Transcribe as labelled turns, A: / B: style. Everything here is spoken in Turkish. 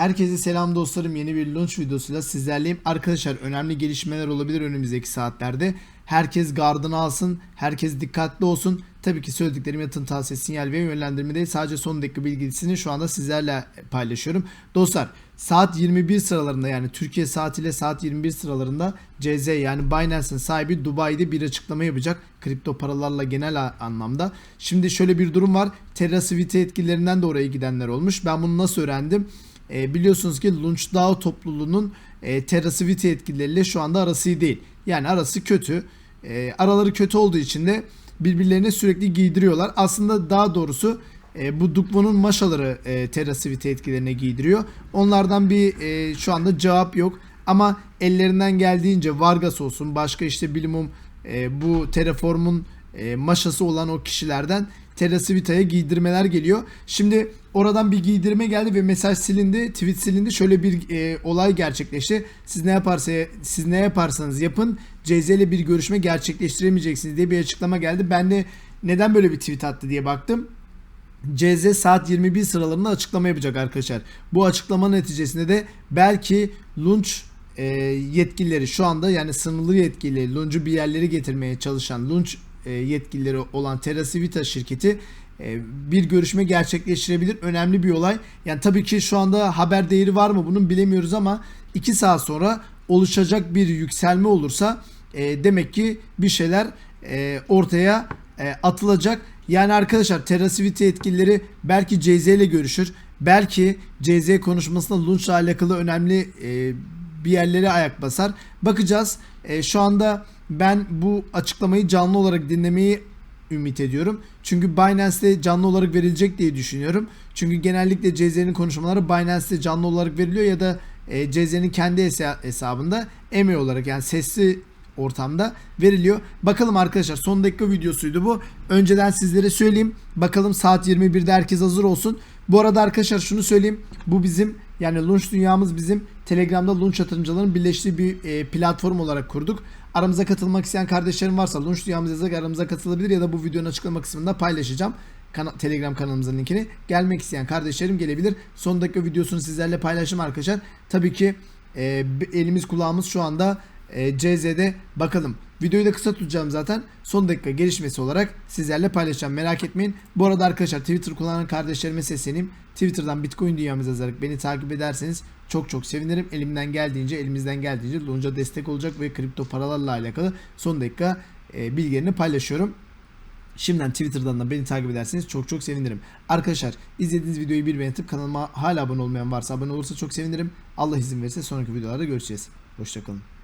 A: Herkese selam dostlarım. Yeni bir launch videosuyla sizlerleyim. Arkadaşlar önemli gelişmeler olabilir önümüzdeki saatlerde. Herkes gardını alsın. Herkes dikkatli olsun. Tabii ki söylediklerim yatın tavsiye, sinyal ve yönlendirme değil. Sadece son dakika bilgisini şu anda sizlerle paylaşıyorum. Dostlar saat 21 sıralarında yani Türkiye saatiyle saat 21 sıralarında CZ yani Binance'ın sahibi Dubai'de bir açıklama yapacak. Kripto paralarla genel anlamda. Şimdi şöyle bir durum var. Terra Swift etkilerinden de oraya gidenler olmuş. Ben bunu nasıl öğrendim? E, biliyorsunuz ki LaunchDAO topluluğunun e, Terra Swift etkileriyle şu anda arası iyi değil. Yani arası kötü. E, araları kötü olduğu için de birbirlerine sürekli giydiriyorlar. Aslında daha doğrusu e, bu Dukvo'nun maşaları e, Terra Swift etkilerine giydiriyor. Onlardan bir e, şu anda cevap yok. Ama ellerinden geldiğince Vargas olsun başka işte bilimum e, bu Terraform'un e, maşası olan o kişilerden Terra Svita'ya giydirmeler geliyor. Şimdi oradan bir giydirme geldi ve mesaj silindi, tweet silindi. Şöyle bir e, olay gerçekleşti. Siz ne yaparsa siz ne yaparsanız yapın CZ ile bir görüşme gerçekleştiremeyeceksiniz diye bir açıklama geldi. Ben de neden böyle bir tweet attı diye baktım. CZ saat 21 sıralarında açıklama yapacak arkadaşlar. Bu açıklama neticesinde de belki Launch e, yetkilileri şu anda yani sınırlı yetkili Launch'u bir yerlere getirmeye çalışan Launch e, yetkilileri olan TerraCivita şirketi e, bir görüşme gerçekleştirebilir. Önemli bir olay. Yani tabii ki şu anda haber değeri var mı bunun bilemiyoruz ama 2 saat sonra oluşacak bir yükselme olursa e, demek ki bir şeyler e, ortaya e, atılacak. Yani arkadaşlar TerraCivity yetkilileri belki CZ ile görüşür. Belki CZ konuşmasında Launch'la alakalı önemli e, bir yerlere ayak basar. Bakacağız. E, şu anda ben bu açıklamayı canlı olarak dinlemeyi ümit ediyorum. Çünkü Binance'de canlı olarak verilecek diye düşünüyorum. Çünkü genellikle CZ'nin konuşmaları Binance'de canlı olarak veriliyor ya da e, CZ'nin kendi hesa- hesabında email olarak yani sesli ortamda veriliyor. Bakalım arkadaşlar son dakika videosuydu bu. Önceden sizlere söyleyeyim. Bakalım saat 21'de herkes hazır olsun. Bu arada arkadaşlar şunu söyleyeyim. Bu bizim yani Launch dünyamız bizim Telegram'da Launch yatırımcıların birleştiği bir e, platform olarak kurduk. Aramıza katılmak isteyen kardeşlerim varsa Launch dünyamız yazarak aramıza katılabilir ya da bu videonun açıklama kısmında paylaşacağım. Kana- Telegram kanalımızın linkini. Gelmek isteyen kardeşlerim gelebilir. Son dakika videosunu sizlerle paylaştım arkadaşlar. Tabii ki e, elimiz kulağımız şu anda e, CZ'de bakalım. Videoyu da kısa tutacağım zaten. Son dakika gelişmesi olarak sizlerle paylaşacağım. Merak etmeyin. Bu arada arkadaşlar Twitter kullanan kardeşlerime sesleneyim. Twitter'dan Bitcoin dünyamız yazarak beni takip ederseniz çok çok sevinirim. Elimden geldiğince, elimizden geldiğince Lunca destek olacak ve kripto paralarla alakalı son dakika e, bilgilerini paylaşıyorum. Şimdiden Twitter'dan da beni takip ederseniz çok çok sevinirim. Arkadaşlar izlediğiniz videoyu bir beğenip kanalıma hala abone olmayan varsa abone olursa çok sevinirim. Allah izin verirse sonraki videolarda görüşeceğiz. Hoşçakalın.